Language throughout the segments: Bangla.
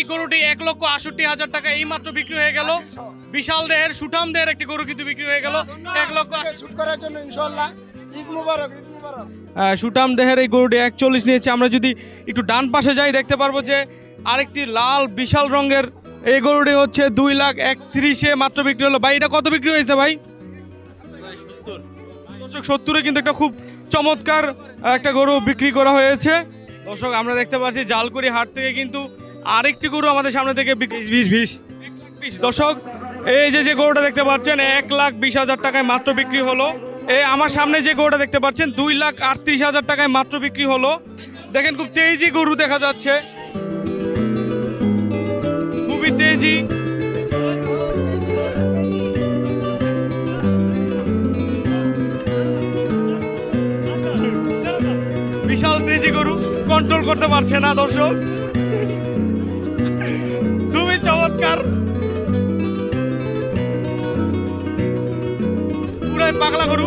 এই গরুটি এক লক্ষ আষট্টি হাজার টাকা এই মাত্র বিক্রি হয়ে গেল। বিশাল দেহের সুঠাম দেহের একটি গরু কিন্তু বিক্রি হয়ে গেল। এক লক্ষ শুট করার জন্য ইনশাল্লাহ ঈদ মুবারক ঈদ মুবারক। আহ, সুঠাম দেহের এই গরুটি একচল্লিশ নিয়েছে। আমরা যদি একটু ডান পাশে যাই দেখতে পারব যে আরেকটি লাল বিশাল রঙের এই গরুটি হচ্ছে দুই লাখ একত্রিশে মাত্র বিক্রি হলো। ভাই এটা কত বিক্রি হয়েছে ভাই? দর্শক সত্তরে কিন্তু একটা খুব চমৎকার একটা গরু বিক্রি করা হয়েছে। দর্শক আমরা দেখতে পাচ্ছি জালকুড়ি হাট থেকে কিন্তু আরেকটি গরু আমাদের সামনে থেকে বিশ বিশ বিশ। দর্শক, এই যে যে গরুটা দেখতে পাচ্ছেন, এক লাখ বিশ হাজার টাকায় মাত্র বিক্রি হলো। এই আমার সামনে যে গরুটা দেখতে পাচ্ছেন, দুই লাখ আটত্রিশ হাজার টাকায় মাত্র বিক্রি হলো। দেখেন, খুব তেজি গরু দেখা যাচ্ছে। খুবই তেজি। বিশাল তেজি গরু কন্ট্রোল করতে পারছে না দর্শক। পুরাই পাগলা গরু?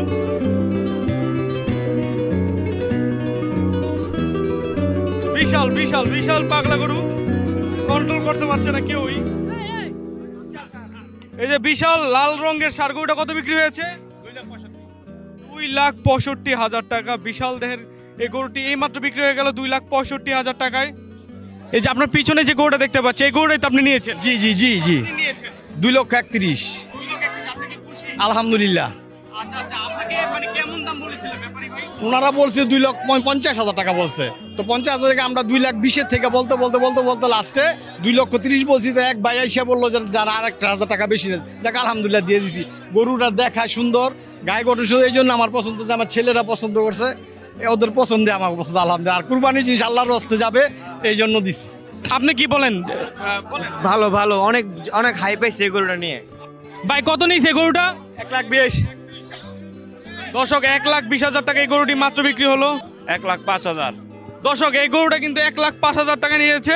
বিশাল বিশাল বিশাল পাগলা গরু। কন্ট্রোল করতে পারছে না কেউই। এই যে বিশাল লাল রঙের সার গরুটা কত বিক্রি হয়েছে? দুই লাখ পঁয়ষট্টি হাজার টাকা। বিশাল দেহের এই গরুটি এই মাত্র বিক্রি হয়ে গেল দুই লাখ পঁয়ষট্টি হাজার টাকায়। এই যে আপনার পিছনে যে গরুটা দেখতে পাচ্ছি এই গরুটাই তো আপনি নিয়েছেন? জি জি জি জি। দুই লক্ষ একত্রিশ। আলহামদুলিল্লাহ। আচ্ছা আচ্ছা আপনাকে মানে কেমন দাম বলেছিল ব্যাপারী ভাই? ওনারা বলছে দুই লক্ষ পঞ্চ- পঞ্চাশ হাজার টাকা বলছে। তো পঞ্চাশ হাজার থেকে আমরা দুই লাখ বিশের থেকে বলতে বলতে বলতে বলতে লাস্টে দুই লক্ষ তিরিশ বলছি। তো এক ভাই এসে বলল যে যারা আর একটা হাজার টাকা বেশি দেন দেখ আলহামদুলিল্লাহ দিয়ে দিছি। গরুটা দেখা সুন্দর গায়ে গরু শুধু এই জন্য আমার পছন্দ যে আমার ছেলেরা পছন্দ করছে ওদের পছন্দে আমার পছন্দ আলহামদুলিল্লাহ। আর কুরবানির জিনিস আল্লাহর রস্তে যাবে এই জন্য দিছি। আপনি কি বলেন? ভালো ভালো অনেক অনেক হাই পাইছে এই গরুটা নিয়ে। ভাই কত নিয়েছে গরুটা? এক লাখ বিশ। দর্শক এক লাখ বিশ হাজার টাকা এই গরুটি মাত্র বিক্রি হলো। এক লাখ পাঁচ হাজার। দর্শক এই গরুটা কিন্তু এক লাখ পাঁচ হাজার টাকা নিয়েছে।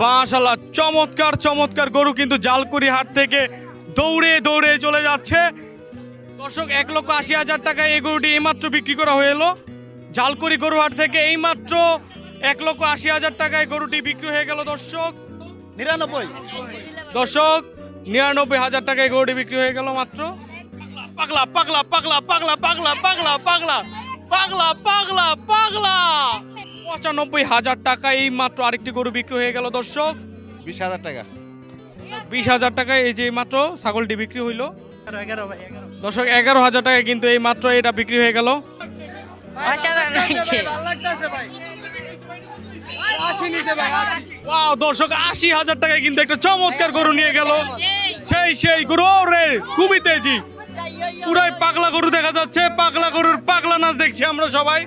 মাশাল্লাহ চমৎকার চমৎকার গরু কিন্তু জালকুড়ি হাট থেকে দৌড়ে দৌড়ে চলে যাচ্ছে। দর্শক এক লক্ষ আশি হাজার টাকায় এই গরুটি এইমাত্র বিক্রি করা হয়ে এলো। জালকুড়ি গরু হাট থেকে এইমাত্র এক লক্ষ আশি হাজার টাকায় গরুটি বিক্রি হয়ে গেল দর্শক। নিরানব্বই। দর্শক নিরানব্বই হাজার টাকায় গরুটি বিক্রি হয়ে গেল মাত্র। পাগলা পাগলা পাগলা পাগলা পাগলা পাগলা পাগলা পাগলা পাগলা পাগলা। পঁচানব্বই হাজার টাকা এই মাত্র আরেকটি গরু বিক্রি হয়ে গেল দর্শক। বিশ হাজার টাকা। বিশ হাজার টাকায় এই যে মাত্র ছাগলটি বিক্রি হইল। দর্শক এগারো হাজার টাকায় কিন্তু এই মাত্র এটা বিক্রি হয়ে গেল। অসাধারণ লাগছে ওয়াও দর্শক আশি হাজার টাকায় কিন্তু একটা চমৎকার গরু নিয়ে গেল। সেই সেই। গরু রে খুবই তেজি। পুরাই পাগলা গরু দেখা যাচ্ছে পাগলা গরুর পাগলা নাচ দেখছি আমরা সবাই।